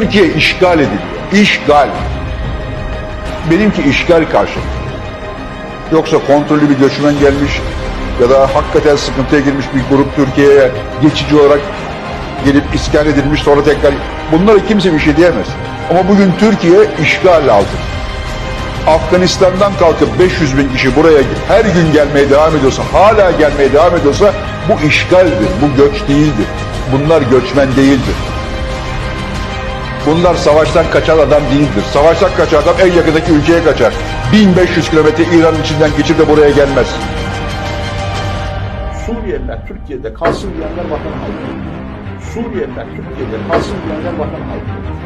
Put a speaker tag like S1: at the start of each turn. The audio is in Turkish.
S1: Türkiye işgal ediliyor. İşgal. Benimki işgal karşı. Yoksa kontrollü bir göçmen gelmiş ya da hakikaten sıkıntıya girmiş bir grup Türkiye'ye geçici olarak gelip iskan edilmiş sonra tekrar bunlara kimse bir şey diyemez. Ama bugün Türkiye işgal altında. Afganistan'dan kalkıp 500 bin kişi buraya her gün gelmeye devam ediyorsa, hala gelmeye devam ediyorsa bu işgaldir, bu göç değildir. Bunlar göçmen değildir. Bunlar savaştan kaçan adam değildir. Savaştan kaçan adam en yakındaki ülkeye kaçar. 1500 kilometre İran'ın içinden geçip de buraya gelmez.
S2: Suriyeliler Türkiye'de kalsın diyenler vatan haini. Suriyeliler Türkiye'de kalsın diyenler vatan haini.